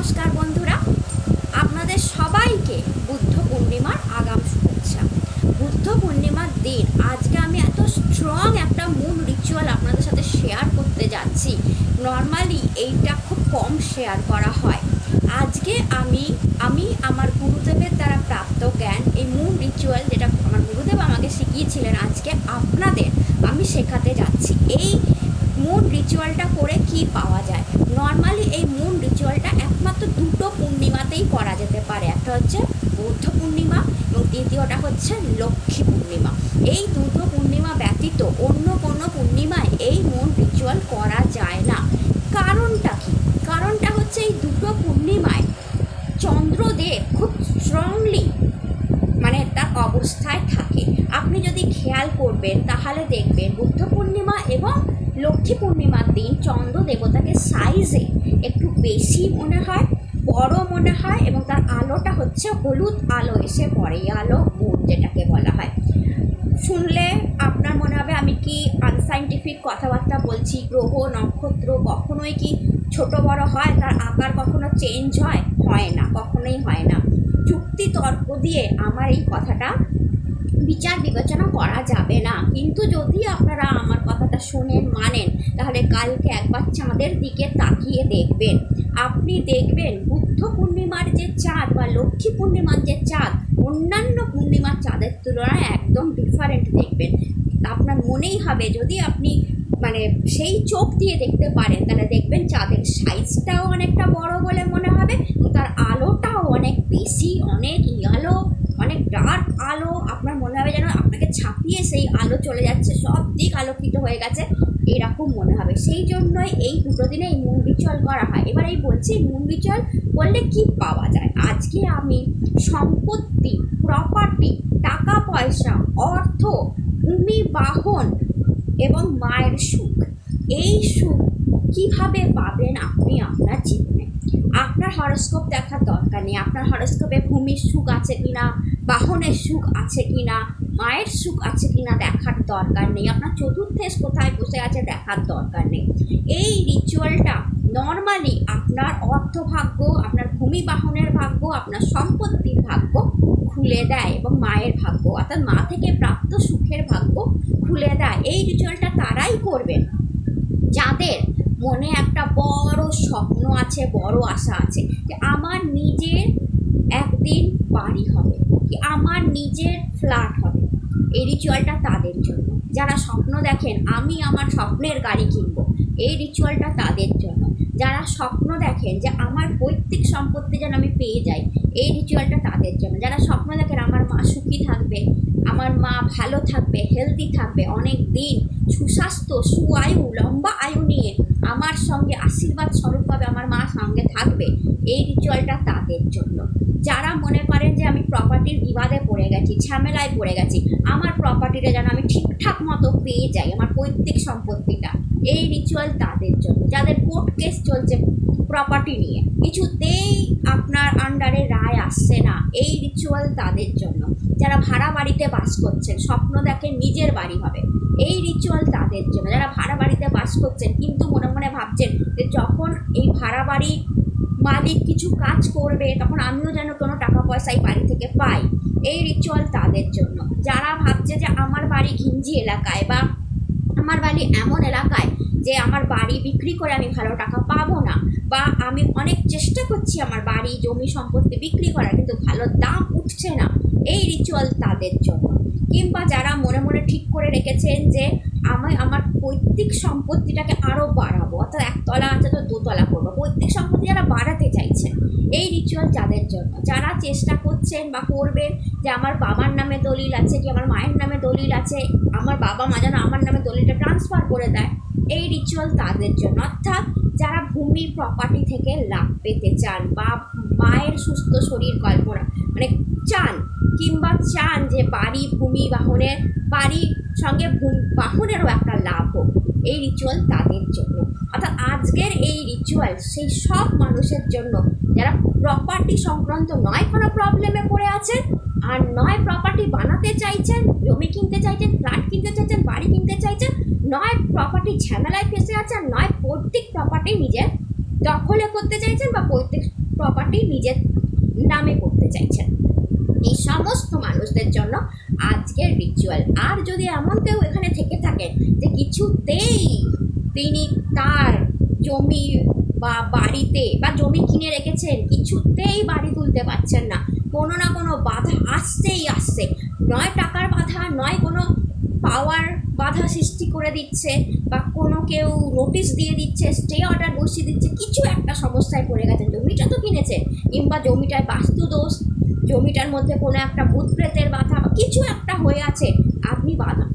নমস্কার বন্ধুরা। আপনাদের সবাইকে বুদ্ধ পূর্ণিমার আগাম শুভেচ্ছা। বুদ্ধ পূর্ণিমার দিন, আজকে আমি এত স্ট্রং একটা মূল রিচুয়াল আপনাদের সাথে শেয়ার করতে যাচ্ছি। নর্মালি এইটা খুব কম শেয়ার করা হয়। আজকে আমি আমি আমার গুরুদেবের দ্বারা প্রাপ্ত জ্ঞান, এই মূল রিচুয়াল যেটা আমার গুরুদেব আমাকে শিখিয়েছিলেন আজকে আপনাদের আমি শেখাতে যাচ্ছি। এই মুন রিচুয়ালটা করে কি পাওয়া যায়? নর্মালি এই মুন রিচুয়ালটা একমাত্র দুটো পূর্ণিমাতেই করা যেতে পারে। একটা হচ্ছে বৌদ্ধ পূর্ণিমা এবং দ্বিতীয়টা হচ্ছে লক্ষ্মী পূর্ণিমা। এই দুটো পূর্ণিমা ব্যতীত অন্য কোনো পূর্ণিমায় এই মুন রিচুয়াল করা যায় না। কারণটা কি? কারণটা হচ্ছে এই দুটো পূর্ণিমায় চন্দ্রদেব খুব স্ট্রংলি মানে তার অবস্থায় থাকে। আপনি যদি খেয়াল করবেন, তাহলে দেখবেন বুদ্ধ পূর্ণিমা এবং লক্ষ্মী পূর্ণিমার দিন চন্দ্র দেবতাকে সাইজে একটু বেশি মনে হয়, বড় মনে হয় এবং তার আলোটা হচ্ছে হলুদ আলো, এসে পড়ে। আলো মুড যেটাকে বলা হয়। শুনলে আপনার মনে হবে আমি কি আনসাইন্টিফিক কথাবার্তা বলছি, গ্রহ, নক্ষত্র, কখনোই কি ছোট বড় হয়? তার আকার কখনো চেঞ্জ হয়? হয় না, কখনোই হয় না। যুক্তি তর্ক দিয়ে আমার এই কথাটা বিচার বিবেচনা করা যাবে না। কিন্তু যদি আপনারা আমার কথাটা শোনেন, মানেন, তাহলে কালকে একবার চাঁদের দিকে তাকিয়ে দেখবেন। আপনি দেখবেন বুদ্ধ পূর্ণিমার যে চাঁদ বা লক্ষ্মী পূর্ণিমার যে চাঁদ, অন্যান্য পূর্ণিমার চাঁদের তুলনায় একদম ডিফারেন্ট দেখবেন। আপনার মনেই হবে, যদি আপনি মানে সেই চোখ দিয়ে দেখতে পারেন, তাহলে দেখবেন চাঁদের সাইজটাও অনেকটা বড় বলে মনে হবে তার আলোটাও অনেক বেশি, অনেক আলো অনেক ডার্ক আলো আপনার মনে হবে যেন আপনাকে ছাপিয়ে সেই আলো চলে যাচ্ছে, সব দিক আলোকিত হয়ে গেছে, এরকম মনে হবে। সেই জন্যই এই দুটো দিনে এই মুন রিচুয়াল করা হয়। এবার এই বলছি মুন রিচুয়াল করলে কি পাওয়া যায়? আজকে আমি সম্পত্তি প্রপার্টি টাকা, পয়সা, অর্থ, ভূমি, বাহন এবং মায়ের সুখ, এই সুখ কীভাবে পাবেন আপনি আপনার জীবনে? আপনার হরস্কোপ দেখার দরকার নেই। আপনার হরস্কোপে ভূমির সুখ আছে কিনা, বাহনের সুখ আছে কিনা, মায়ের সুখ আছে কিনা দেখার দরকার নেই। আপনার চতুর্থেশ কোথায় বসে আছে দেখার দরকার নেই। এই রিচুয়ালটা নর্মালি আপনার অর্থভাগ্য আপনার ভূমি বাহনের ভাগ্য, আপনার সম্পত্তির ভাগ্য খুলে দেয় এবং মায়ের ভাগ্য, অর্থাৎ মা থেকে প্রাপ্ত সুখের ভাগ্য খুলে দেয়। এই রিচুয়ালটা তারাই করবেন। যাদের মনে একটা বড় স্বপ্ন আছে, বড় আশা আছে যে আমার নিজের একদিন বাড়ি হবে কি আমার নিজের ফ্ল্যাট হবে। এই রিচুয়ালটা তাদের জন্য। যারা স্বপ্ন দেখেন, আমি আমার স্বপ্নের গাড়ি কিনবো, এই রিচুয়ালটা তাদের জন্য। যারা স্বপ্ন দেখেন যে আমার পৈতৃক সম্পত্তি যেন আমি পেয়ে যাই, এই রিচুয়ালটা তাদের জন্য। যারা স্বপ্ন দেখেন, আমার মা সুখী থাকবে আমার মা ভালো থাকবে হেলদি থাকবে অনেক দিন সুস্বাস্থ্য, সুআয়ু, লম্বা আয়ু নিয়ে আমার সঙ্গে আশীর্বাদ স্বরূপভাবে আমার মা সঙ্গে থাকবে, এই রিচুয়ালটা তাদের জন্য। যারা মনে করেন যে আমি প্রপার্টির বিবাদে পড়ে গেছি, ঝামেলায় পড়ে গেছি, আমার প্রপার্টিটা যেন আমি ঠিকঠাক মতো পেয়ে যাই, আমার পৈতৃক সম্পত্তিটা, এই রিচুয়াল তাদের জন্য। যাদের কোর্ট কেস চলছে প্রপার্টি নিয়ে। কিছুতেই আপনার আন্ডারে রায় আসছে না এই রিচুয়াল তাদের জন্য। যারা ভাড়া বাড়িতে বাস করছেন, স্বপ্ন দেখেন নিজের বাড়ি হবে। এই রিচুয়াল তাদের জন্য। যারা ভাড়া বাড়িতে বাস করছেন, কিন্তু মনে মনে ভাবছেন যে যখন এই ভাড়া বাড়ি মালিক কিছু কাজ করবে, তখন আমিও যেন কোনো টাকা পয়সা এই বাড়ি থেকে পাই। এই রিচুয়াল তাদের জন্য। যারা ভাবছে যে আমার বাড়ি ঘিঞ্জি এলাকায় বা আমার বাড়ি এমন এলাকায় যে আমার বাড়ি বিক্রি করে আমি ভালো টাকা পাবো না বা আমি অনেক চেষ্টা করছি আমার বাড়ি জমি সম্পত্তি বিক্রি করার, কিন্তু ভালো দাম উঠছে না। এই রিচুয়াল তাদের জন্য। কিংবা যারা মনে মনে ঠিক করে রেখেছেন যে আমি আমার পৈতৃক সম্পত্তিটাকে আরও বাড়াবো, অর্থাৎ একতলা আছে তো দোতলা করব, পৈতৃক সম্পত্তি যারা বাড়াতে চাইছেন, এই রিচুয়াল যাদের জন্য। যারা চেষ্টা করছেন বা করবেন যে আমার বাবার নামে দলিল আছে, কি আমার মায়ের নামে দলিল আছে, আমার বাবা মা যেন আমার নামে দলিলটা ট্রান্সফার করে দেয় এই রিচুয়াল তাদের জন্য। অর্থাৎ যারা ভূমি প্রপার্টি থেকে লাভ পেতে চান বা মায়ের সুস্থ শরীর কল্পনা মানে চান কিংবা চান যে বাড়ি, ভূমি বাহনের বাড়ির সঙ্গে বাহনেরও একটা লাভ হোক, এই রিচুয়াল তাদের জন্য। অর্থাৎ আজকের এই রিচুয়াল সেই সব মানুষের জন্য যারা প্রপার্টি সংক্রান্ত নয় কোনো প্রবলেমে পড়ে আছেন আর নয় প্রপার্টি বানাতে চাইছেন, জমি কিনতে চাইছেন ফ্ল্যাট কিনতে চাইছেন, বাড়ি কিনতে চাইছেন, নয় প্রপার্টি ঝামেলায় ফেসে আছেন নয় পৈতৃক প্রপার্টি নিজের দখলে করতে চাইছেন বা পৈতৃক প্রপার্টি নিজের নামে করতে চাইছেন। এই সমস্ত মানুষদের জন্য আজকের রিচুয়াল আর যদি এমন কেউ এখানে থেকে থাকেন যে কিছুতেই তিনি তার জমি বা বাড়িতে বা জমি কিনে রেখেছেন, কিছুতেই বাড়ি তুলতে পারছেন না। কোনো না কোনো বাধা আসছেই আসছে। নয় টাকার বাধা, নয় কোনো পাওয়ার বাধা সৃষ্টি করে দিচ্ছে বা কোনো কেউ নোটিশ দিয়ে দিচ্ছে স্টে অর্ডার বসিয়ে দিচ্ছে, কিছু একটা সমস্যায় পড়ে গেছে জমিটা তো কিনেছে কিংবা জমিটায় বাস্তু দোষ, জমিটার মধ্যে কোনো একটা ভূত প্রেতের বাধা বা কিছু একটা হয়ে আছে, আপনি বাধা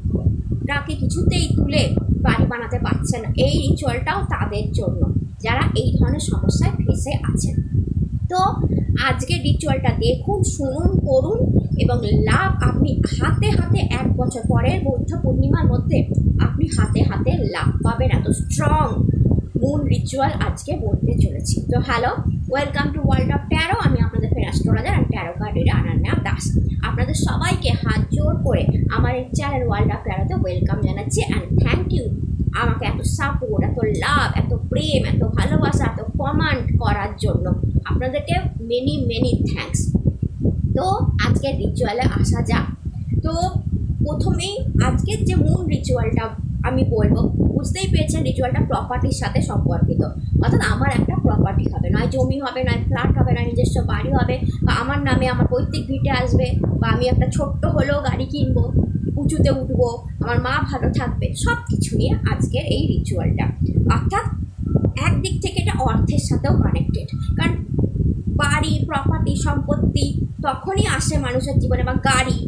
রাকে কিছুতেই তুলে বাড়ি বানাতে পারছেন এই রিচুয়ালটাও তাদের জন্য। যারা এই ধরনের সমস্যায় ফেসে আছেন। তো আজকে রিচুয়ালটা দেখুন শুনুন, করুন এবং লাভ আপনি হাতে হাতে এক বছর পরের বৌদ্ধ পূর্ণিমার মধ্যে আপনি হাতে হাতে লাভ পাবেন। এত স্ট্রং মুন রিচুয়াল আজকে বলতে চলেছি। তো hello welcome to world of tarot আমি আপনাদের ফের অ্যাস্ট্রোলজার আর ট্যারো কার্ডের আনান্যা দাস। আপনাদের সবাইকে হাত জোর করে আমার এই চ্যানেল ওয়ার্ল্ড অফ ট্যারোতে ওয়েলকাম জানাচ্ছি অ্যান্ড থ্যাংক ইউ আমাকে এত সাপোর্ট এত লাভ এত প্রেম, এত ভালোবাসা, এত কমান্ড করার জন্য আপনাদেরকে মেনি মেনি থ্যাঙ্কস তো আজকের রিচুয়ালে আসা যাক। তো প্রথমেই আজকের যে মূল রিচুয়ালটা আমি বলব, বুঝতেই পেরেছেন রিচুয়ালটা প্রপার্টির সাথে সম্পর্কিত। অর্থাৎ আমার একটা প্রপার্টি হবে, নয় জমি হবে, নয় ফ্ল্যাট হবে, নয় নিজস্ব বাড়ি হবে, বা আমার নামে আমার পৈতৃক ভিটে আসবে, বা আমি একটা ছোট্ট হলেও গাড়ি কিনবো, উঁচুতে উঠবো, আমার মা ভালো থাকবে সব কিছু নিয়ে আজকের এই রিচুয়ালটা অর্থাৎ একদিক থেকে এটা অর্থের সাথেও কানেক্টেড কারণ বাড়ি প্রপার্টি সম্পত্তি তখনই আসে মানুষের জীবনে, বা গাড়ি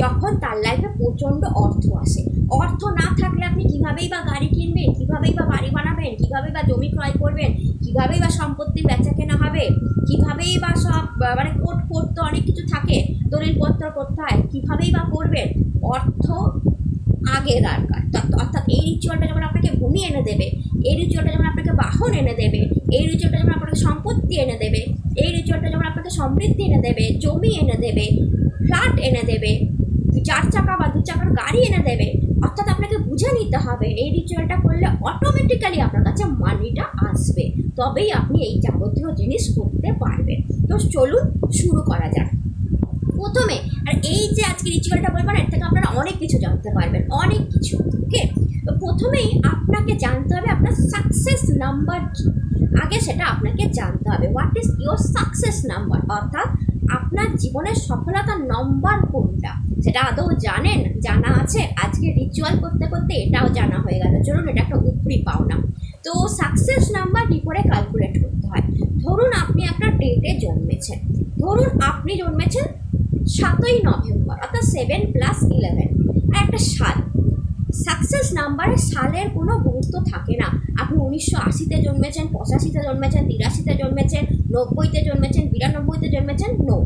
যখন তার লাইফে প্রচণ্ড অর্থ আসে। অর্থ না থাকলে আপনি কীভাবেই বা গাড়ি কিনবেন, কীভাবেই বা বাড়ি বানাবেন, কীভাবেই বা জমি ক্রয় করবেন, কীভাবেই বা সম্পত্তি বেচা কেনা হবে, কীভাবেই বা সব মানে কোর্ট ফোট তো অনেক কিছু থাকে, দলিলপত্র করতে হয় কীভাবেই বা করবেন, অর্থ আগে দরকার। অর্থাৎ এই রিচুয়ালটা যেমন আপনাকে ভূমি এনে দেবে, এই রিচুয়ালটা যেমন আপনাকে বাহন এনে দেবে, এই রিচুয়ালটা যেমন আপনাকে সম্পত্তি এনে দেবে, এই রিচুয়ালটা যেমন আপনাকে সমৃদ্ধি এনে দেবে, জমি এনে দেবে ফ্ল্যাট এনে দেবে চার চাকা বা দু চাকার গাড়ি এনে দেবে, অর্থাৎ আপনাকে বুঝে নিতে হবে। এই রিচুয়ালটা করলে অটোমেটিক্যালি আপনার কাছে মানিটা আসবে। তবেই আপনি এই যাবতীয় জিনিস করতে পারবেন। তো চলুন শুরু করা যাক। প্রথমে, আর এই যে আজকে রিচুয়ালটা বলবেন এর থেকে আপনারা অনেক কিছু জানতে পারবেন, অনেক কিছু ওকে তো প্রথমেই আপনাকে জানতে হবে আপনার সাকসেস নাম্বার কি। আগে সেটা আপনাকে জানতে হবে what is your success number অর্থাৎ আপনার জীবনের সফলতার নম্বর কোনটা? সেটা আদৌ জানেন? জানা আছে? আজকে রিচুয়াল করতে করতে এটাও জানা হয়ে গেল। চলুন, এটা একটা উপরি পাওনা। তো সাকসেস নাম্বার কী করে ক্যালকুলেট করতে হয়? ধরুন আপনি একটা ডেটে জন্মেছেন। ধরুন আপনি জন্মেছেন সাতই নভেম্বর, অর্থাৎ সেভেন প্লাস ইলেভেন একটা সাল সাকসেস নাম্বারে সালের কোনো গুরুত্ব থাকে না। আপনি উনিশশো আশিতে জন্মেছেন, পঁচাশিতে জন্মেছেন, তিরাশিতে জন্মেছেন, নব্বইতে জন্মেছেন, বিরানব্বইতে জন্মেছেন নো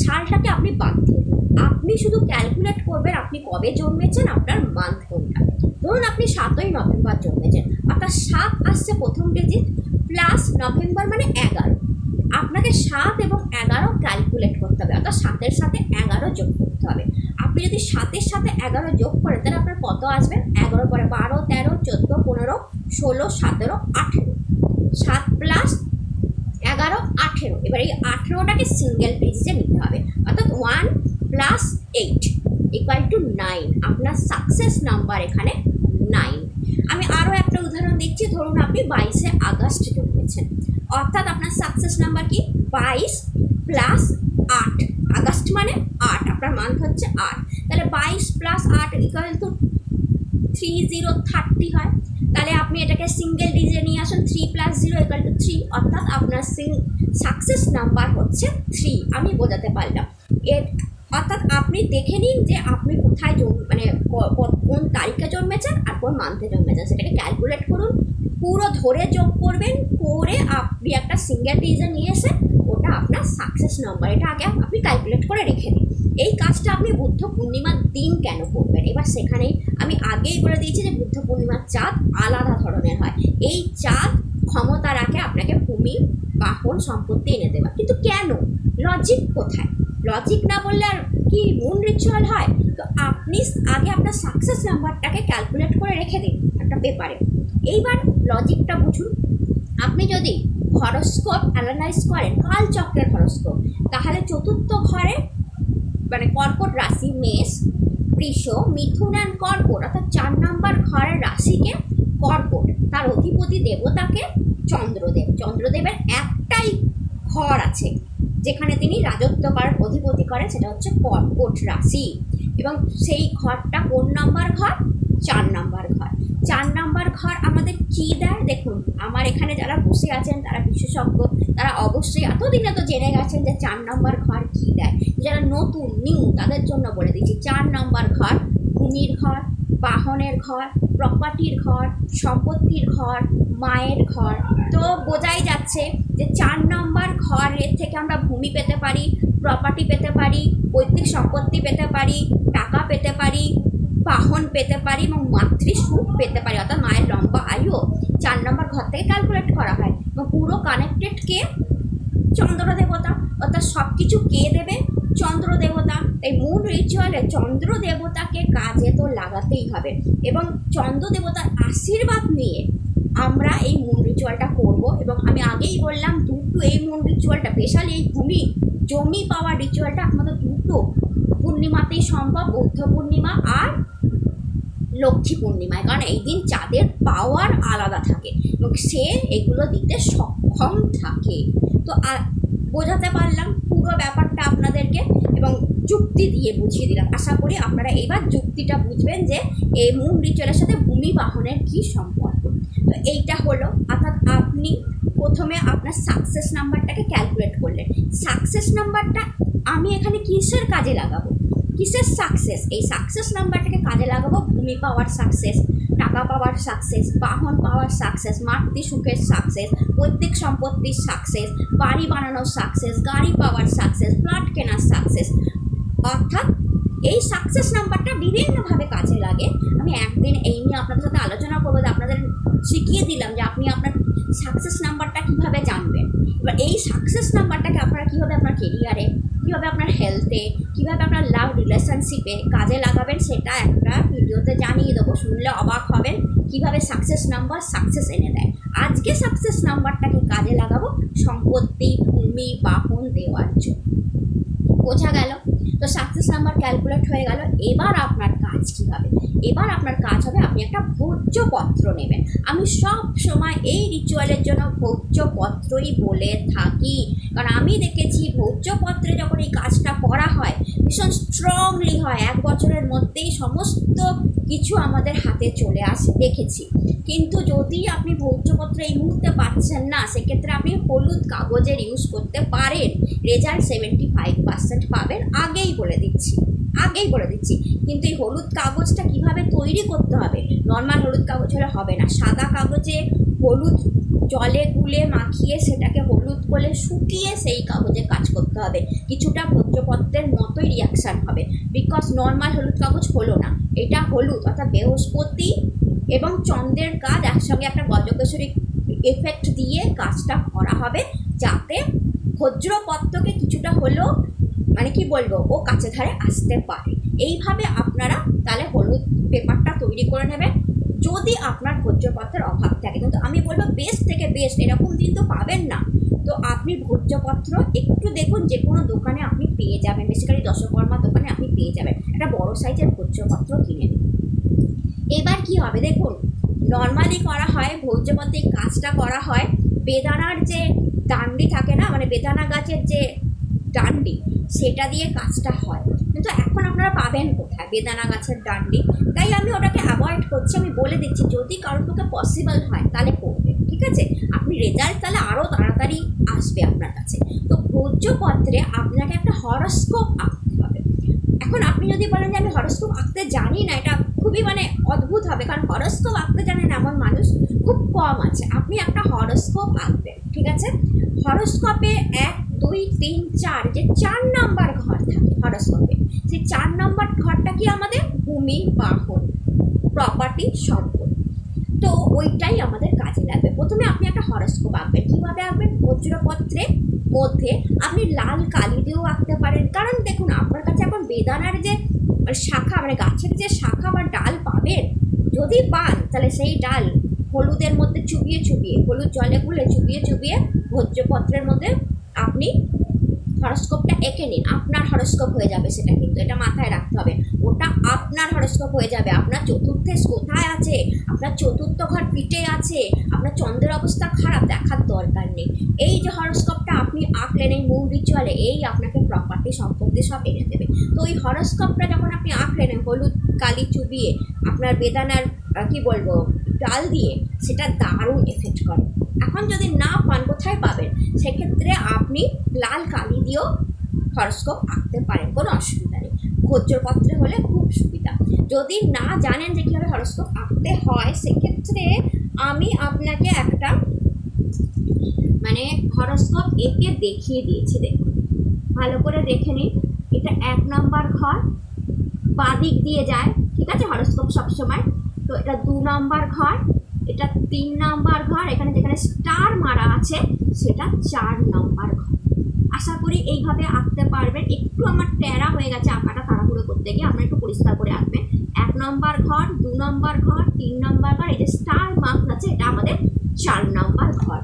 সালটাকে আপনি বাদ দিন। আপনি শুধু ক্যালকুলেট করবেন আপনি কবে জন্মেছেন, আপনার মান্থ কোনটা। ধরুন আপনি সাতই নভেম্বর জন্মেছেন, আপনার সাত আসছে প্রথম ডিজিট প্লাস নভেম্বর মানে এগারো। আপনাকে সাত এবং এগারো ক্যালকুলেট করতে হবে। অর্থাৎ সাতের সাথে এগারো যোগ করতে হবে। আপনি যদি সাতের সাথে এগারো যোগ করেন, তাহলে আপনার কত আসবে? এগারো পরে বারো, তেরো, চোদ্দ, পনেরো, ষোলো, সতেরো, আঠেরো। সাত প্লাস এগারো, আঠেরো। এবার এই আঠেরোটাকে সিঙ্গেল ডিজিটে নিতে হবে। অর্থাৎ one plus eight equal to nine আপনার সাকসেস নাম্বার এখানে নাইন আমি আরও একটা উদাহরণ দিচ্ছি। ধরুন আপনি বাইশে আগস্ট জন্মেছেন। অর্থাৎ আপনার সাকসেস নাম্বার কি? বাইশ প্লাস আট। আগস্ট মানে আট, আপনার মান্থ হচ্ছে আট। তাহলে বাইশ প্লাস আট equal to three zero thirty হয়। তাহলে আপনি এটাকে সিঙ্গেল ডিজিটে নিয়ে আসুন three plus zero equal to three অর্থাৎ আপনার সাকসেস নাম্বার হচ্ছে থ্রি আমি বোঝাতে পারলাম। এর অর্থাৎ আপনি দেখে নিন যে আপনি কোথায় জন্ম মানে কোন তারিখে জন্মেছেন আর কোন মান্থে জন্মেছেন। সেটাকে ক্যালকুলেট করুন। পুরো ধরে যোগ করবেন, করে আপনি একটা সিঙ্গেল ডিজিটে নিয়ে এসে ওটা আপনার সাকসেস নাম্বার এটা আগে আপনি ক্যালকুলেট করে রেখে দিন। এই কাজটা আপনি বুদ্ধ পূর্ণিমার দিন কেন করবেন? এবার সেখানেই আমি আগেই বলে দিয়েছি যে বুদ্ধ পূর্ণিমার চাঁদ আলাদা ধরনের হয়। এই চাঁদ ক্ষমতা রাখে আপনাকে ভূমি, বাহন, সম্পত্তি এনে দেওয়া। কিন্তু কেন? লজিক কোথায়? লজিক না বললে আর কি মুন রিচুয়াল হয়? তো আপনি আগে আপনার সাকসেস নাম্বারটাকে ক্যালকুলেট করে রেখে দিন একটা পেপারে এইবার লজিকটা বুঝুন। আপনি যদি হরস্কোপ অ্যানালাইজ করেন, কাল চক্রের হরস্কোপ তাহলে চতুর্থ ঘরে মানে কর্কট রাশি, মেষ, বৃষ, মিথুন অ্যান্ড কর্কট, অর্থাৎ চার নাম্বার ঘরের রাশিকে কর্কট, তার অধিপতি দেবতাকে চন্দ্রদেব। চন্দ্রদেবের একটাই ঘর আছে। যেখানে তিনি রাজত্ব করার অধিপতি করেন, সেটা হচ্ছে কর্কট রাশি। এবং সেই ঘরটা কোন নাম্বার ঘর? চার নাম্বার ঘর। চার নাম্বার ঘর আমাদের কি দেয়? দেখুন, আমার এখানে যারা বসে আছেন, তারা বিশেষজ্ঞ, তারা অবশ্যই এতদিনে তো জেনে গেছেন যে চার নাম্বার ঘর কি দেয়। যারা নতুন নিউ তাদের জন্য বলে দিচ্ছি, চার নাম্বার ঘর, ভূমির ঘর বাহনের ঘর প্রপার্টির ঘর, সম্পত্তির ঘর, মায়ের ঘর। তো বোঝাই যাচ্ছে যে চার নম্বর ঘরের থেকে আমরা ভূমি পেতে পারি প্রপার্টি পেতে পারি, পৈতৃক সম্পত্তি পেতে পারি, টাকা পেতে পারি, বাহন পেতে পারি এবং মাতৃ মাতৃসুখ পেতে পারি, অর্থাৎ মায়ের লম্বা আয়ু। চার নম্বর ঘর থেকে ক্যালকুলেট করা হয়। এবং পুরো কানেক্টেড কে চন্দ্র দেবতা অর্থাৎ সব কিছু কে দেবে? চন্দ্র দেবতা এই মূল রিচুয়ালে চন্দ্র দেবতাকে কাজে তো লাগাতেই হবে। এবং চন্দ্র দেবতার আশীর্বাদ নিয়ে আমরা এই মুন রিচুয়ালটা করব। এবং আমি আগেই বললাম, দুটো এই মুন রিচুয়ালটা স্পেশালি এই ভূমি জমি পাওয়ার রিচুয়ালটা একমাত্র দুটো। পূর্ণিমাতেই সম্ভব, বৌদ্ধ পূর্ণিমা আর লক্ষ্মী পূর্ণিমায়। কারণ এই দিন চাঁদের পাওয়ার আলাদা থাকে। এবং সে এগুলো দিতে সক্ষম থাকে। তো বোঝাতে পারলাম পুরো ব্যাপারটা আপনাদেরকে এবং যুক্তি দিয়ে বুঝিয়ে দিলাম। আশা করি আপনারা এবার যুক্তিটা বুঝবেন যে এই মূল রিচুয়ালের সাথে ভূমি বাহনের কী সম্পর্ক। তো এইটা হলো, অর্থাৎ আপনি প্রথমে আপনার সাকসেস নাম্বারটাকে ক্যালকুলেট করলেন। সাকসেস নাম্বারটা আমি এখানে কিসের কাজে লাগাবো? কিসের সাকসেস এই সাকসেস নাম্বারটাকে কাজে লাগাবো ভূমি পাওয়ার সাকসেস টাকা পাওয়ার সাকসেস বাহন পাওয়ার সাকসেস মাতৃ সুখের সাকসেস পৈতৃক সম্পত্তির সাকসেস বাড়ি বানানোর সাকসেস গাড়ি পাওয়ার সাকসেস ফ্ল্যাট কেনার সাকসেস অর্থাৎ এই সাকসেস নাম্বারটা বিভিন্নভাবে কাজে লাগে। আমি একদিন এই নিয়ে আপনাদের সাথে আলোচনা করব যে আপনাদের শিখিয়ে দিলাম যে আপনি আপনার সাকসেস নাম্বারটা কীভাবে জানবেন। এবার এই সাকসেস নাম্বারটাকে আপনারা কীভাবে আপনার কেরিয়ারে কীভাবে আপনার হেলথে কীভাবে আপনার লাভ রিলেশনশিপে কাজে লাগাবেন সেটা একটা ভিডিওতে জানিয়ে দেবো। শুনলে অবাক হবেন কীভাবে সাকসেস নাম্বার সাকসেস এনে দেয়। আজকে সাকসেস নাম্বারটাকে কাজে লাগাবো সম্পত্তি ভূমি, বাহন দেওয়ার জন্য বোঝা গেল? তো সাকসেস নাম্বার ক্যালকুলেট হয়ে গেল। এবার আপনার কাজ কী হবে? এবার আপনার কাজ হবে আপনি একটা ভোজ্যপত্র নেবেন। আমি সব সময় এই রিচুয়ালের জন্য ভোজ্যপত্রই বলে থাকি। কারণ আমি দেখেছি ভোজ্যপত্রে যখন এই কাজটা করা হয় ভীষণ স্ট্রংলি হয়। এক বছরের মধ্যেই সমস্ত কিছু আমাদের হাতে চলে আসে, দেখেছি। কিন্তু যদি আপনি ভোজ্যপত্র এই মুহূর্তে পাচ্ছেন না, সেক্ষেত্রে আপনি হলুদ কাগজের ইউজ করতে পারেন। রেজাল্ট সেভেন্টি ফাইভ পার্সেন্ট পাবেন। আগেই বলে দিচ্ছি, আগেই বলে দিচ্ছি। কিন্তু এই হলুদ কাগজটা কীভাবে তৈরি করতে হবে? নর্মাল হলুদ কাগজ হলে হবে না। সাদা কাগজে হলুদ জলে গুলে মাখিয়ে সেটাকে হলুদ করে শুকিয়ে সেই কাগজে কাজ করতে হবে। কিছুটা ভোজ্যপত্রের মতোই রিয়াকশান হবে। বিকজ নর্মাল হলুদ কাগজ হলো না। এটা হলুদ অর্থাৎ বৃহস্পতি এবং চন্দ্রের কাজ একসঙ্গে একটা গজকেশরী এফেক্ট দিয়ে কাজটা করা হবে যাতে ভোজ্যপত্রকে কিছুটা হলেও মানে কি বলব, ও কাছে ধারে আসতে পারে। এইভাবে আপনারা তাহলে হলুদ পেপারটা তৈরি করে নেবেন। যদি আপনার ভোজ্যপত্রের অভাব থাকে, কিন্তু আমি বলব বেস্ট থেকে বেস্ট এরকম দিন তো পাবেন না। তো আপনি ভোজ্যপত্র একটু দেখুন, যে কোনো দোকানে আপনি পেয়ে যাবেন বেসিক্যালি দশকর্মা দোকানে আপনি পেয়ে যাবেন। একটা বড় সাইজের ভোজ্যপত্র কিনে নিন। এবার কি হবে দেখুন নর্মালি করা হয়, ভোজ্যপত্রে এই কাজটা করা হয়, বেদানার যে ডান্ডি থাকে না মানে বেদানা গাছের যে ডান্ডি, সেটা দিয়ে কাজটা হয়। কিন্তু এখন আপনারা পাবেন কোথায়? বেদানা গাছের ডান্ডি। তাই আমি ওটাকে অ্যাভয়েড করছি, আমি বলে দিচ্ছি, যদি কারোর পক্ষে পসিবল হয়, তাহলে করবে, ঠিক আছে? আপনি রেজাল্ট তাহলে আরও তাড়াতাড়ি আসবে আপনার কাছে। তো ভোজ্যপত্রে আপনাকে একটা হরস্কোপ আঁকতে হবে। এখন আপনি যদি বলেন যে আমি হরস্কোপ আঁকতে জানি না, এটা খুবই মানে অদ্ভুত হবে, কারণ হরস্কোপ আঁকতে জানেন এমন মানুষ খুব কম আছে। আপনি একটা হরস্কোপ আঁকবেন, ঠিক আছে? হরস্কোপে এক, দুই, তিন, চার যে চার নাম্বার ঘর থাকে হরস্কোপে সেই চার নাম্বার ঘরটা কি আমাদের? ভূমি, বাহন প্রপার্টি সম্পদ। তো ওইটাই আমাদের কাজে লাগবে। প্রথমে আপনি একটা হরস্কোপ আঁকবেন। কীভাবে আঁকবেন? বজ্রপত্রের মধ্যে আপনি লাল কালি দিয়েও আঁকতে পারেন। কারণ দেখুন, আপনার কাছে এখন বেদানার যে শাখা মানে গাছের যে শাখা বা ডাল পাবেন, যদি পান, তাহলে সেই ডাল হলুদের মধ্যে চুবিয়ে চুবিয়ে, হলুদ জলে গুলে চুবিয়ে চুবিয়ে ভোজ্যপত্রের মধ্যে আপনি হরস্কোপটা এঁকে নিন, আপনার হরস্কোপ হয়ে যাবে সেটা কিন্তু, এটা মাথায় রাখতে হবে। ওটা আপনার হরস্কোপ হয়ে যাবে, আপনার চতুর্থে কোথায় আছে? আপনার চতুর্থ ঘর পিঠে আছে, আপনার চন্দ্রের অবস্থা খারাপ, দেখার দরকার নেই। এই যে হরস্কোপটা আপনি আঁকলেন এই মূল রিচুয়ালে এই আপনাকে প্রপার্টি সম্পত্তি সব এনে দেবে। তো ওই হরস্কোপটা যখন আপনি আঁকলেন, হলুদ কালি চুবিয়ে, আপনার বেদানার কি বলব ডাল দিয়ে সেটা দারুণ এফেক্ট করে। এখন যদি না পান, কোথায় পাবেন? সেক্ষেত্রে আপনি লাল কালি দিয়েও হরস্কোপ আঁকতে পারেন, কোনো অসুবিধা নেই। ভোজ্যপত্রে হলে খুব সুবিধা। যদি না জানেন যে কীভাবে হরস্কোপ আঁকতে হয়, সেক্ষেত্রে আমি আপনাকে একটা মানে হরস্কোপ এঁকে দেখিয়ে দিয়েছি, দেখুন। ভালো করে দেখে নিন। এটা এক নম্বর ঘর, বাদিক দিয়ে যায়। ঠিক আছে হরস্কোপ সবসময়। তো এটা দু নম্বর ঘর, এটা তিন নম্বর ঘর, এখানে যেখানে স্টার মারা আছে, সেটা চার নম্বর ঘর। আশা করি এইভাবে আঁকতে পারবেন। একটু আমার ট্যারা হয়ে গেছে আঁকাটা তাড়াহুড়ো করতে গিয়ে, আপনারা একটু পরিষ্কার করে আঁকবেন। এক নম্বর ঘর, দু নম্বর ঘর, তিন নম্বর ঘর, এই যে স্টার মার্ক আছে, এটা আমাদের চার নম্বর ঘর।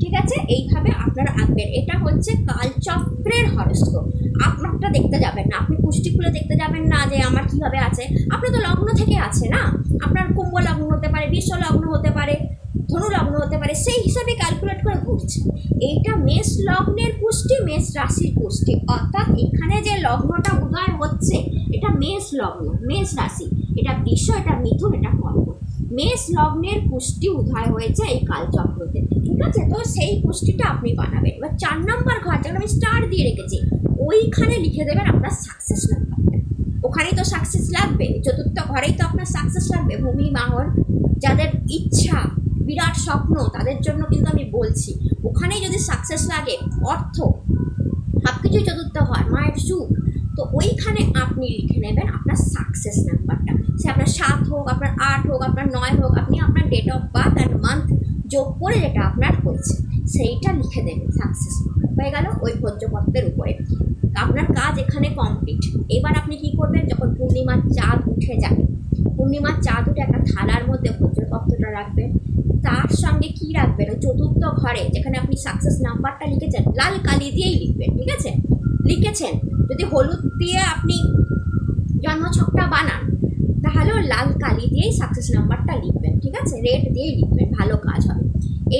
ঠিক আছে? এইভাবে আপনারা আঁকবেন। এটা হচ্ছে কালচক্রের হরস্কোপ। আপনারটা দেখতে যাবেন না, আপনি পুষ্টি খুলে দেখতে যাবেন না যে আমার কীভাবে আছে। আপনার তো লগ্ন থেকে আছে না? আপনার কুম্ভ লগ্ন হতে পারে, বিশ্ব লগ্ন হতে পারে, ধনু লগ্ন হতে পারে, সেই হিসাবে ক্যালকুলেট করে ঘুরছে। এইটা মেষ লগ্নের পুষ্টি, মেষ রাশির পুষ্টি। অর্থাৎ এখানে যে লগ্নটা উদয় হচ্ছে, এটা মেষ লগ্ন, মেষ রাশি। এটা বিশ্ব, এটা মিথুন, এটা কর্ম মেষ লগ্নের পুষ্টি উদয় হয়েছে এই কালচক্রতে। ঠিক আছে? তো সেই পুষ্টিটা আপনি বানাবেন। এবার চার নম্বর ঘর যেখানে আমি স্টার দিয়ে রেখেছি ওইখানে লিখে দেবেন আপনার সাকসেস নাম্বারটা ওখানেই তো সাকসেস লাগবে। চতুর্থ ঘরেই তো আপনার সাকসেস লাগবে। ভূমি মাহর যাদের ইচ্ছা, বিরাট স্বপ্ন, তাদের জন্য কিন্তু আমি বলছি, ওখানেই যদি সাকসেস লাগে, অর্থ সব কিছুই চতুর্থ হয় মায়ের সুখ, তো ওইখানে আপনি লিখে নেবেন আপনার সাকসেস নাম্বারটা সে আপনার সাত হোক, আপনার আট হোক, আপনার নয় হোক, আপনি আপনার date of birth and month যোগ করে যেটা আপনার হয়েছে, সেইটা লিখে দেবেন সাকসেস হয়ে গেল ওই ভোজ্যপত্রের উপরে। আপনার কাজ এখানে কমপ্লিট এবার আপনি কি করবেন, যখন পূর্ণিমার চাঁদ উঠে যাবে, পূর্ণিমার চাঁদ উঠে একটা থালার মধ্যে ভোজ্যপত্রটা রাখবেন। তার সঙ্গে কি রাখবেন? ওই চতুর্থ ঘরে, যেখানে আপনি সাকসেস নাম্বারটা লিখেছেন, লাল কালি দিয়েই লিখবেন, ঠিক আছে? লিখেছেন, যদি হলুদ দিয়ে আপনি জন্মছকটা বানান তাহলেও লাল কালি দিয়েই সাকসেস নাম্বারটা লিখবেন, ঠিক আছে? রেড দিয়েই লিখবেন, ভালো কাজ হবে।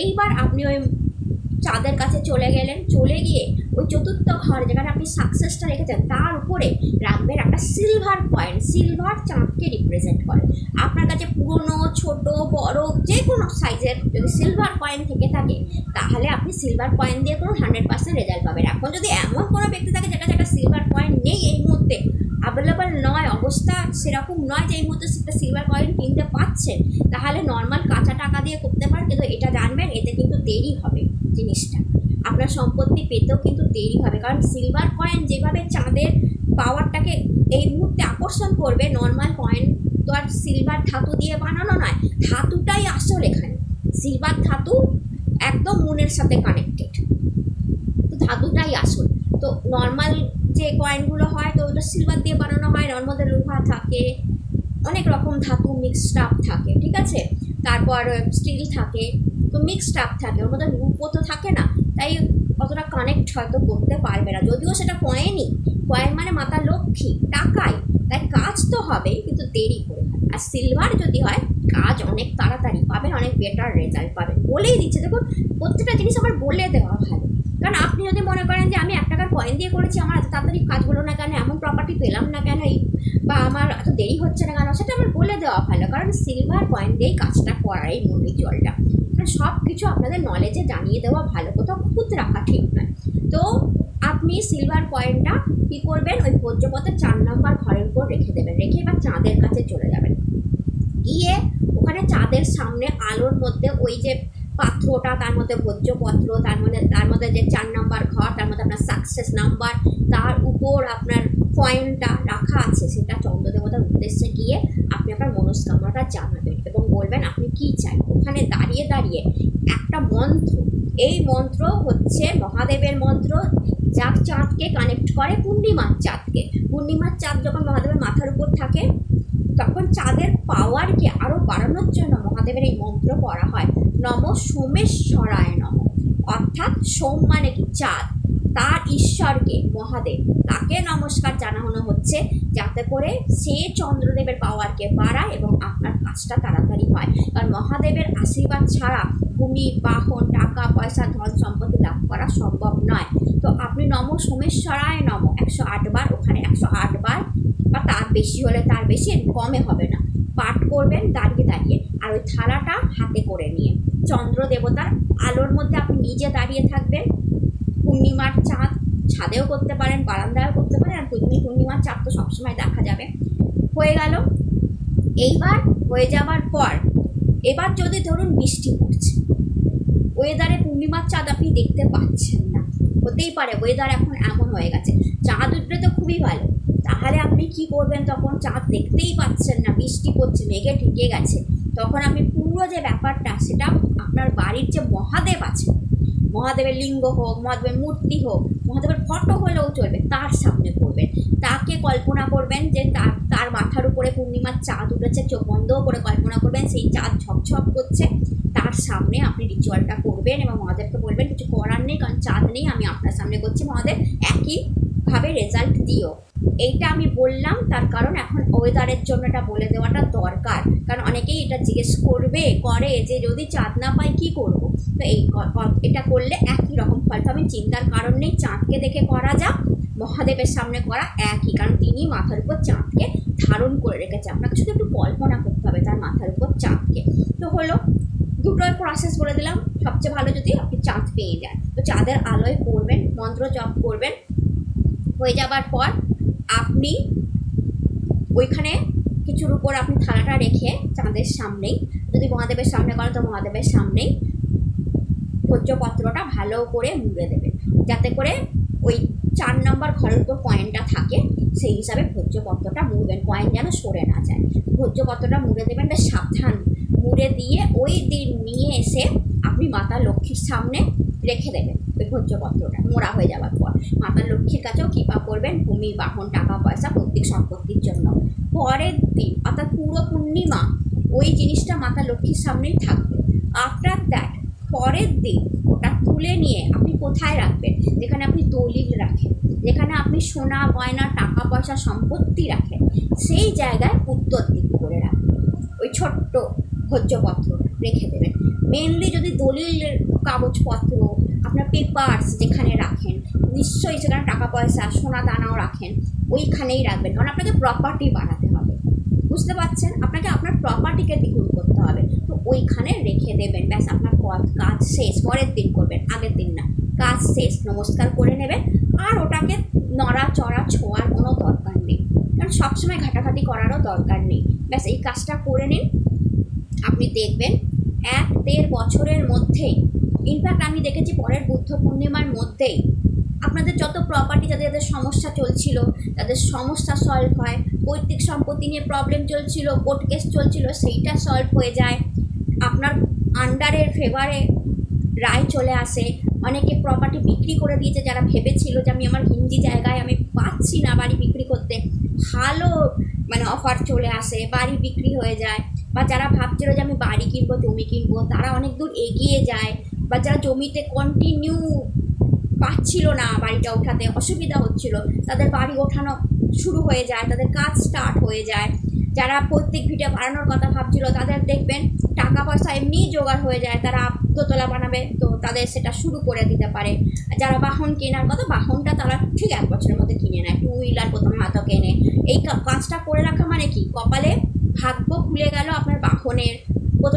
এইবার আপনি ওই চাঁদের কাছে চলে গেলেন। চলে গিয়ে ওই চতুর্থ ঘর যেখানে আপনি সাকসেসটা রেখেছেন, তার উপরে রাখবেন একটা সিলভার পয়েন্ট সিলভার চাঁদকে রিপ্রেজেন্ট করে। আপনার কাছে পুরনো, ছোট, বড়, যে কোনো সাইজের যদি সিলভার পয়েন্ট থেকে থাকে, তাহলে আপনি সিলভার পয়েন্ট দিয়ে কোনো হান্ড্রেড পার্সেন্ট রেজাল্ট পাবেন। এখন যদি এমন কোনো ব্যক্তি থাকে যেটা একটা সিলভার পয়েন্ট নেই এই মুহূর্তে অ্যাভেলেবল নয়, অবস্থা সেরকম নয় যে এই মুহূর্তে সেটা সিলভার কয়েন কিনতে পাচ্ছেন তাহলে নর্মাল কাঁচা টাকা দিয়ে করতে পারেন কিন্তু এটা জানবেন, এতে কিন্তু দেরি হবে। জিনিসটা। আপনার সম্পত্তি পেতেও কিন্তু দেরি হবে। কারণ সিলভার কয়েন যেভাবে চাঁদের পাওয়ারটাকে এই মুহূর্তে আকর্ষণ করবে নর্মাল কয়েন তো আর সিলভার ধাতু দিয়ে বানানো নয়, ধাতুটাই আসল এখানে। সিলভার ধাতু একদম মুনের সাথে কানেক্টেড তো ধাতুটাই আসল। তো নর্মাল যে কয়েনগুলো হয়, তো ওটা সিলভার দিয়ে বানানো হয় মধ্যে লোহা থাকে, অনেক রকম ধাতু মিক্সড আপ থাকে, ঠিক আছে? তারপর স্টিল থাকে। তো মিক্সড আপ থাকে, ওর মধ্যে রূপও তো থাকে না, তাই অতটা কানেক্ট হয়তো করতে পারবে না। যদিও সেটা কয়েনই কয়েন মানে মাতা লক্ষ্মী টাকায় তাই কাজ তো হবেই, কিন্তু দেরি করে। আর সিলভার যদি হয়, কাজ অনেক তাড়াতাড়ি পাবেন, অনেক বেটার রেজাল্ট পাবেন। বলেই দিচ্ছে, দেখুন, প্রত্যেকটা জিনিস আমার বলে দেওয়া ভালো। কারণ আপনি যদি মনে করেন যে আমি এক টাকার কয়েন দিয়ে করেছি, আমার এত তাড়াতাড়ি কাজ হলো না কেন, এমন প্রপার্টি পেলাম না কেন, এই বা আমার এত দেরি হচ্ছে না কেন, সেটা আমার বলে দেওয়া ভালো। কারণ সিলভার কয়েন দিয়েই কাজটা করাই মন্দির জলটা। সব কিছু আপনাদের নলেজে জানিয়ে দেওয়া ভালো, কোথাও খুঁত রাখা ঠিক নয়। তো আপনি সিলভার কয়েনটা কী করবেন? ওই ভোজ্যপথের চার নম্বর ঘরের উপর রেখে দেবেন, রেখে এবার চাঁদের কাছে চলে যাবেন। গিয়ে ওখানে চাঁদের সামনে আলোর মধ্যে ওই যে পাত্রটা, তার মধ্যে ভোজ্যপত্র, তার মধ্যে তার মধ্যে যে চার নাম্বার ঘর, তার মধ্যে আপনার সাকসেস নাম্বার তার উপর আপনার কয়েনটা রাখা আছে, সেটা চন্দ্রদেবতার উদ্দেশ্যে গিয়ে আপনি আপনার মনস্কামনাটা জানাবেন এবং বলবেন, আপনি কী চাই ওখানে দাঁড়িয়ে দাঁড়িয়ে একটা মন্ত্র, এই মন্ত্র হচ্ছে মহাদেবের মন্ত্র যা চাঁদকে কানেক্ট করে পূর্ণিমার চাঁদকে। পূর্ণিমার চাঁদ যখন মহাদেবের মাথার উপর থাকে, তখন চাঁদের পাওয়ারকে আরও বাড়ানোর জন্য মহাদেবের এই মন্ত্র পড়া হয়। নম সোমেশ্বরায় নম। অর্থাৎ সোম মানে কি? চাঁদ। তার ঈশ্বরকে, মহাদেব। তাকে নমস্কার জানানো হচ্ছে, যাতে করে সে চন্দ্রদেবের পাওয়ারকে বাড়ায় এবং আপনার কাজটা তাড়াতাড়ি হয়। কারণ মহাদেবের আশীর্বাদ ছাড়া ভূমি, বাহন, টাকা, পয়সা, ধন সম্পত্তি লাভ করা সম্ভব নয়। তো আপনি নম সোমেশ্বরায় নম। একশো আটবার ওখানে একশো আটবার বা তার বেশি হলে তার বেশি, কমে হবে না। পাঠ করবেন দাঁড়িয়ে দাঁড়িয়ে। আর ওই থালাটা হাতে করে নিয়ে। চন্দ্র দেবতার আলোর মধ্যে আপনি নিজে দাঁড়িয়ে থাকবেন। পূর্ণিমার চাঁদ ছাদেও করতে পারেন, বারান্দায়ও করতে পারেন, আর পূর্ণি পূর্ণিমার চাঁদ তো সবসময় দেখা যাবে। হয়ে গেল। এইবার হয়ে যাওয়ার পর, এবার যদি ধরুন বৃষ্টি পড়ছে ওয়েদারে পূর্ণিমার চাঁদ আপনি দেখতে পাচ্ছেন না। হতেই পারে ওয়েদার এখন এমন হয়ে গেছে। চাঁদ উঠলে তো খুবই ভালো। তাহলে আপনি কি করবেন তখন? চাঁদ দেখতেই পাচ্ছেন না, বৃষ্টি পড়ছে, মেঘে ঢেকে গেছে। তখন আপনি পুরো যে ব্যাপারটা, সেটা আপনার বাড়ির যে মহাদেব আছে মহাদেবের লিঙ্গ হোক, মহাদেবের মূর্তি হোক, মহাদেবের ফটো হলেও চলবে, তার সামনে করবেন তাকে কল্পনা করবেন যে তার তার মাথার উপরে পূর্ণিমার চাঁদ উঠেছে, চোখ বন্ধও করে কল্পনা করবেন, সেই চাঁদ ঝকঝক করছে। তার সামনে আপনি রিচুয়ালটা করবেন এবং মহাদেবকে বলবেন, কিছু করার নেই, কারণ চাঁদ নেই, আমি আপনার সামনে করছি। মহাদেব একইভাবে রেজাল্ট দিও এইটা আমি বললাম, তার কারণ এখন ওয়েদারের জন্য এটা বলে দেওয়াটা দরকার। কারণ অনেকেই এটা জিজ্ঞেস করবে, করে যে যদি চাঁদ না পাই কী করব? তো এই এটা করলে একই রকম ফল পাবেন চিন্তার কারণ নেই, চাঁদকে দেখে করা যাক। মহাদেবের সামনে করা একই, কারণ তিনি মাথার উপর চাঁদকে ধারণ করে রেখেছে। আপনাকে শুধু একটু কল্পনা করতে হবে তার মাথার উপর চাঁদকে। তো হলো, দুটোই প্রসেস বলে দিলাম। সবচেয়ে ভালো যদি আপনি চাঁদ পেয়ে যান। তো চাঁদের আলোয় করবেন মন্ত্র জপ করবেন। হয়ে যাবার পর আপনি ওইখানে কিছুর উপর আপনি থালাটা রেখে চাঁদের সামনেই, যদি মহাদেবের সামনে করেন তো মহাদেবের সামনেই ভোজ্যপত্রটা ভালো করে মুড়ে দেবেন। যাতে করে ওই চার নম্বর ঘরের উপর কয়েনটা থাকে, সেই হিসাবে ভোজ্যপত্রটা মুড়বেন কয়েন যেন সরে না যায়। ভোজ্যপত্রটা মুড়ে দেবেন, বেশ সাবধান। মুড়ে দিয়ে ওই দিন নিয়ে এসে আপনি মাতা লক্ষ্মীর সামনে রেখে দেবেন ওই ভোজ্যপত্রটা, মোড়া হয়ে যাওয়ার পর। মাতা লক্ষ্মীর কাছেও কৃপা করবেন, ভূমি, বাহন, টাকা, পয়সা, প্রত্যেক সম্পত্তির জন্য। পরের দিন, অর্থাৎ পুরো পূর্ণিমা, ওই জিনিসটা মাতা লক্ষ্মীর সামনেই থাকবে। আফটার দ্যাট পরের দিন ওটা তুলে নিয়ে আপনি কোথায় রাখবেন? যেখানে আপনি দলিল রাখেন, যেখানে আপনি সোনা, গয়না, টাকা, পয়সা, সম্পত্তি রাখেন, সেই জায়গায় উত্তর দিক করে রাখবেন। ওই ছোট্ট ভোজ্যপত্র রেখে দেবেন। মেনলি যদি দলিলের কাগজপত্র, আপনার পেপার্স যেখানে রাখেন, নিশ্চয়ই সেখানে টাকা পয়সা, সোনা দানাও রাখেন, ওইখানেই রাখবেন। কারণ আপনাকে প্রপার্টি বাড়াতে হবে। বুঝতে পারছেন? আপনাকে আপনার প্রপার্টিকে দ্বিগুণ করতে হবে। তো ওইখানে রেখে দেবেন। ব্যাস, আপনার ক- কাজ শেষ। পরের দিন করবেন, আগের দিন না। কাজ শেষ, নমস্কার করে নেবেন। আর ওটাকে নড়া চড়া ছোঁয়ার কোনো দরকার নেই। কারণ সবসময় ঘাটাঘাটি করারও দরকার নেই। ব্যাস, এই কাজটা করে নিন। আপনি দেখবেন এক দেড় বছরের মধ্যেই। ইনফ্যাক্ট আমি দেখেছি পরের বুদ্ধ পূর্ণিমার মধ্যেই। আপনাদের যত প্রপার্টি যাদের যাদের সমস্যা চলছিল তাদের সমস্যা সলভ হয়, পৈতৃক সম্পত্তি নিয়ে প্রবলেম চলছিল কোর্ট কেস চলছিল, সেইটা সলভ হয়ে যায়। আপনার আন্ডারের ফেভারে রায় চলে আসে। অনেকে প্রপার্টি বিক্রি করে দিয়েছে, যারা ভেবেছিল যে আমি আমার হিন্দি জায়গায় আমি পাচ্ছি না বাড়ি বিক্রি করতে। ভালো মানে অফার চলে আসে, বাড়ি বিক্রি হয়ে যায়। বা যারা ভাবছিল যে আমি বাড়ি কিনবো, জমি কিনবো, তারা অনেক দূর এগিয়ে যায় বা যারা জমিতে কন্টিনিউ পাচ্ছিল না বাড়িটা ওঠাতে, অসুবিধা হচ্ছিল, তাদের বাড়ি ওঠানো শুরু হয়ে যায়, তাদের কাজ স্টার্ট হয়ে যায়। যারা প্রত্যেক ভিটে বানানোর কথা ভাবছিল, তাদের দেখবেন টাকা পয়সা এমনিই জোগাড় হয়ে যায়, তারা দোতলা বানাবে, তো তাদের সেটা শুরু করে দিতে পারে। যারা বাহন কেনার কথা, বাহনটা তারা ঠিক এক বছরের মধ্যে কিনে নেয় টু হুইলার প্রথমে হাতও কেনে। এই কাজটা করে রাখা মানে কি? কপালে ভাগ্য খুলে গেল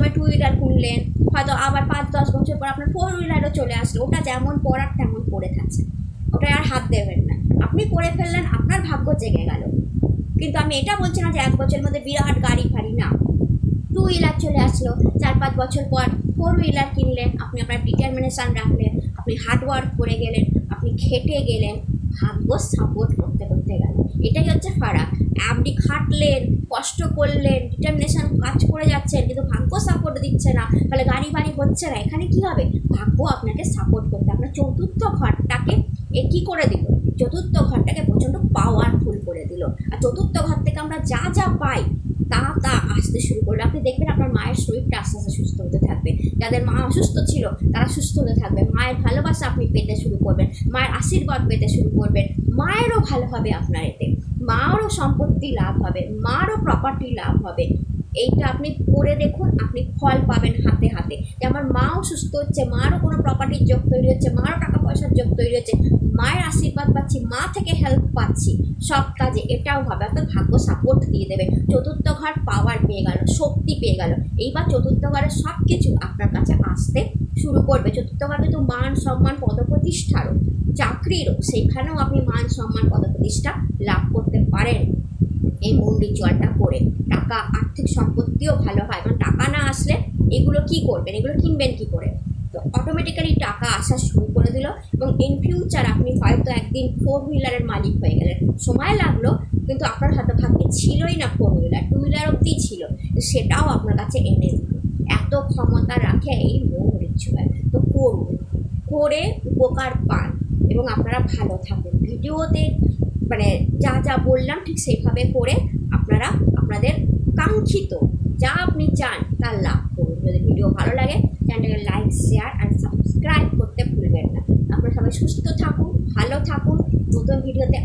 প্রথমে টু হুইলার কিনলেন, হয়তো আবার পাঁচ, দশ বছর পর আপনার ফোর হুইলারও চলে আসলো। ওটা যেমন পড়ার তেমন পড়ে থাকছে। ওটা আর হাত দেবেন না। আপনি করে ফেললেন, আপনার ভাগ্য জেগে গেল। কিন্তু আমি এটা বলছি না যে এক বছরের মধ্যে বিরাট গাড়ি ফাড়ি, না। টু হুইলার চলে আসলো, চার, পাঁচ বছর পর ফোর হুইলার কিনলেন, আপনি আপনার ডিটারমিনেশন রাখলেন, আপনি হার্ড ওয়ার্ক করে গেলেন, আপনি খেটে গেলেন, ভাগ্য সাপোর্ট করতে করতে গেল। এটাই হচ্ছে ফারাক। আপনি খাটলেন, কষ্ট করলেন ডিটারমিনেশন কাজ করে যাচ্ছেন, কিন্তু ভাগ্য সাপোর্ট দিচ্ছে না। ফলে গাড়ি বাড়ি হচ্ছে না, এখানে কি হবে? ভাগ্য আপনাকে সাপোর্ট করতে আপনার চতুর্থ ঘরটাকে এ কী করে দিল? চতুর্থ ঘরটাকে প্রচণ্ড পাওয়ারফুল করে দিল। আর চতুর্থ ঘর থেকে আমরা যা যা পাই, তা তা আসতে শুরু করল। আপনি দেখবেন আপনার মায়ের শরীরটা আস্তে আস্তে সুস্থ হতে থাকবে। যাদের মা অসুস্থ ছিল, তারা সুস্থ হতে থাকবে। মায়ের ভালোবাসা আপনি পেতে শুরু করবেন। মায়ের আশীর্বাদ পেতে শুরু করবেন। মায়েরও ভালো হবে আপনার এতে। মারও সম্পত্তি লাভ হবে, মারও প্রপার্টি লাভ হবে। এইটা আপনি করে দেখুন, আপনি ফল পাবেন হাতে হাতে। যে আমার মাও সুস্থ হচ্ছে, মারও কোনো প্রপার্টির যোগ তৈরি হচ্ছে, মারও টাকা পয়সার যোগ তৈরি হচ্ছে মায়ের আশীর্বাদ পাচ্ছি, মা থেকে হেল্প পাচ্ছি। সব কাজে এটাও হবে আপনার ভাগ্য সাপোর্ট দিয়ে দেবে। চতুর্থ ঘর পাওয়ার পেয়ে গেল, শক্তি পেয়ে গেল। এইবার চতুর্থ ঘরে সব কিছু আপনার কাছে আসতে শুরু করবে। চতুর্থ ঘর কিন্তু মান সম্মান পদপ্রতিষ্ঠারও চাকরিরও সেখানেও আপনি মান সম্মান পদপ্রতিষ্ঠা লাভ করতে পারেন। এই মূল রিচুয়ালটা করে টাকা, আর্থিক সম্পত্তিও ভালো হয়। কারণ টাকা না আসলে এগুলো কি করবেন? এগুলো কিনবেন কি করে? অটোমেটিক্যালি টাকা আসা শুরু করে দিল এবং ইন ফিউচার আপনি হয়তো একদিন ফোর হুইলারের মালিক হয়ে গেলেন। সময় লাগল, কিন্তু আপনার হাতে ভাগ্যে ছিলই না ফোর হুইলার টু হুইলার অব্দি ছিল। সেটাও আপনার কাছে এনে দিল। এত ক্ষমতা রাখে এই মূল রিচুয়াল তো করুন, করে উপকার পান এবং আপনারা ভালো থাকুন। ভিডিওতে মানে যা যা বললাম ঠিক সেইভাবে করে আপনারা আপনাদের কাঙ্ক্ষিত যা আপনি চান তা লাভ করুন যদি ভিডিও ভালো লাগে চ্যানেলটাকে লাইক শেয়ার অ্যান্ড সাবস্ক্রাইব করতে ভুলবেন না আপনারা সবাই সুস্থ থাকুন ভালো থাকুন নতুন ভিডিওতে